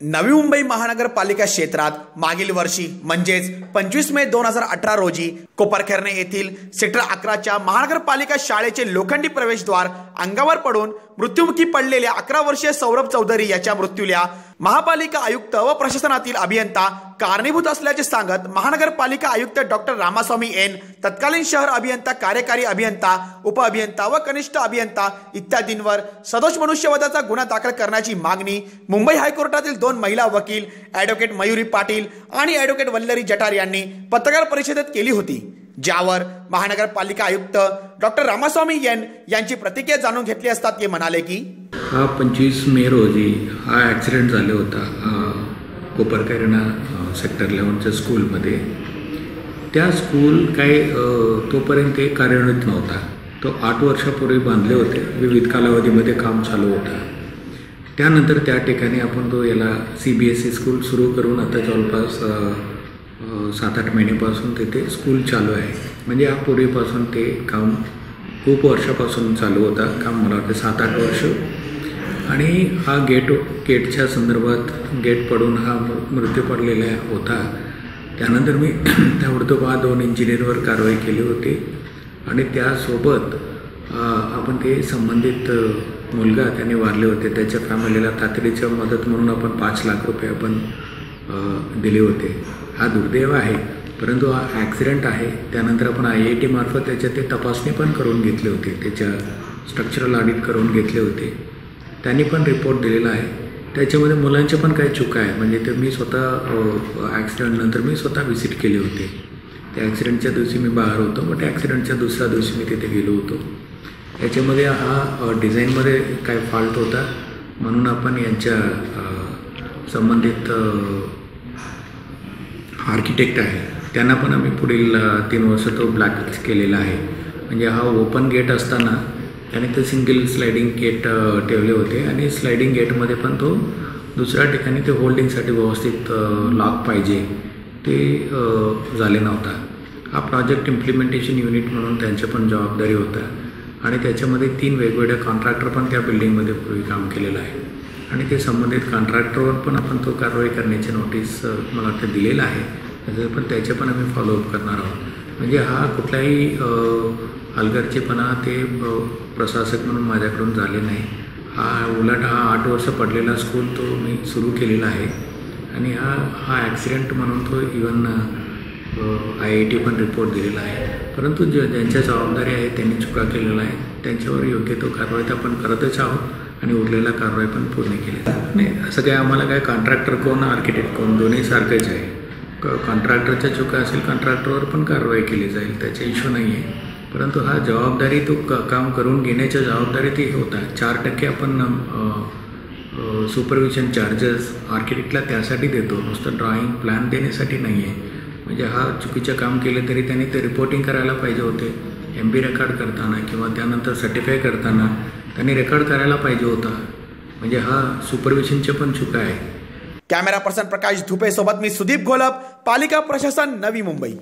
नवी मुंबई महानगरपालिका क्षेत्रात मागील वर्षी म्हणजेच पंचवीस मे दोन हजार अठरा रोजी कोपरखेरणे येथील सेक्टर अकराच्या महानगरपालिका शाळेचे लोखंडी प्रवेशद्वार अंगावर पडून मृत्युमुखी पडलेल्या अकरा वर्षीय सौरभ चौधरी याच्या मृत्यूला महापालिका आयुक्त व प्रशासनातील अभियंता कारणीभूत असल्याचे सांगत महानगरपालिका आयुक्त डॉक्टर रामास्वामी एन तत्कालीन शहर अभियंता कार्यकारी अभियंता उपअभियंता व कनिष्ठ अभियंता इत्यादींवर सदोष मनुष्यवधाचा गुन्हा दाखल करण्याची मागणी मुंबई हायकोर्टातील दोन महिला वकील ॲडव्होकेट मयुरी पाटील आणि ॲडव्होकेट वल्लरी जठार यांनी पत्रकार परिषदेत केली होती ज्यावर महानगरपालिका आयुक्त डॉक्टर रामास्वामी एन यांची प्रतिक्रिया जाणून घेतली असता ते म्हणाले की हा पंचवीस मे रोजी हा ॲक्सिडेंट झाला होता. कोपरकरणा सेक्टर लेवनच्या स्कूलमध्ये त्या स्कूल काय तोपर्यंत ते कार्यान्वित नव्हता. तो आठ वर्षापूर्वी बांधले होते. विविध कालावधीमध्ये काम चालू होतं. त्यानंतर त्या ठिकाणी आपण तो याला C B S E school सुरू करून आता जवळपास सात आठ महिन्यापासून तिथे स्कूल चालू आहे. म्हणजे या पूर्वीपासून ते काम खूप वर्षापासून चालू होता. काम मला वाटतं सात आठ वर्ष आणि हा गेट गेटच्या संदर्भात गेट पडून हा मृ- मृत्यू पडलेला होता. त्यानंतर मी ताबडतोब दोन इंजिनियरवर कारवाई केली होती. आणि त्यासोबत आपण ते संबंधित मुलगा त्याने वारले होते. त्याच्या फॅमिलीला तातडीच्या मदत म्हणून आपण पाच लाख रुपये आपण दिले होते. हा दुर्दैव आहे. परंतु हा ॲक्सिडेंट आहे. त्यानंतर आपण आय आय टीमार्फत त्याच्या ते तपासणी पण करून घेतली होती. त्याच्या स्ट्रक्चरल ऑडिट करून घेतले होते. त्यांनी पण रिपोर्ट दिलेला आहे. त्याच्यामध्ये मुलांच्या पण काही चुका आहे म्हणजे ते मी स्वतः ॲक्सिडेंटनंतर मी स्वतः व्हिजिट केली होती. त्या ॲक्सिडेंटच्या दिवशी मी बाहेर होतो. बट ॲक्सिडेंटच्या दुसऱ्या दिवशी मी तिथे गेलो होतो. याच्यामध्ये हा डिझाईनमध्ये काय फॉल्ट होता. म्हणून आपण यांच्या संबंधित आर्किटेक्ट आहे. त्यांना पण आम्ही पुढील तीन वर्ष तो ब्लॅक केलेला आहे. म्हणजे हा ओपन गेट असताना त्याने ते सिंगल स्लायडिंग गेट ठेवले होते आणि स्लायडिंग गेटमध्ये पण तो दुसऱ्या ठिकाणी ते होल्डिंगसाठी व्यवस्थित लॉक पाहिजे. ते झाले नव्हता. हा प्रोजेक्ट इम्प्लिमेंटेशन युनिट म्हणून त्यांच्या पण जबाबदारी होता आणि त्याच्यामध्ये तीन वेगवेगळ्या कॉन्ट्रॅक्टर पण त्या बिल्डिंगमध्ये पूर्वी काम केलेलं आहे. आणि ते संबंधित कॉन्ट्रॅक्टरवर पण आपण तो कारवाई करण्याची नोटीस मला वाटतं दिलेलं आहे. पण त्याचे पण आम्ही फॉलोअप करणार आहोत. म्हणजे हा कुठलाही हलगर्जीपणा ते प्रशासक म्हणून माझ्याकडून झाले नाही. हा उलट हा आठ वर्ष पडलेला स्कूल तो मी सुरू केलेला आहे. आणि हा हा ॲक्सिडेंट म्हणून तो इवन आय आय टी पण रिपोर्ट दिलेला आहे. परंतु जे ज्यांच्या जबाबदारी आहे त्यांनी चुका केलेला आहे त्यांच्यावर योग्य तो कारवाई तर आपण करतच आहोत आणि उरलेला कारवाई पण पूर्ण केली नाही असं काय आम्हाला काय कॉन्ट्रॅक्टर कोण आर्किटेक्ट कोण दोन्ही सारखेच आहे. क कॉन्ट्रॅक्टरच्या चुका असेल कॉन्ट्रॅक्टरवर पण कारवाई केली जाईल. त्याचा इश्यू नाही आहे परंतु हा जबाबदारी तो क काम करून घेण्याच्या जबाबदारी ती होता. चार टक्के आपण सुपरविजन चार्जेस आर्किटेक्टला त्यासाठी देतो. नुसतं ड्रॉइंग प्लॅन देण्यासाठी नाही आहे म्हणजे हा चुकीचं काम केलं तरी त्यांनी ते रिपोर्टिंग करायला पाहिजे होते. एम बी रेकॉर्ड करताना किंवा त्यानंतर सर्टिफाय करताना त्यांनी रेकॉर्ड करायला पाहिजे होता. म्हणजे हा सुपरविजनचे पण चुका आहे. कॅमेरा पर्सन प्रकाश धुपे सोबत मी सुदीप घोलप पालिका प्रशासन नवी मुंबई.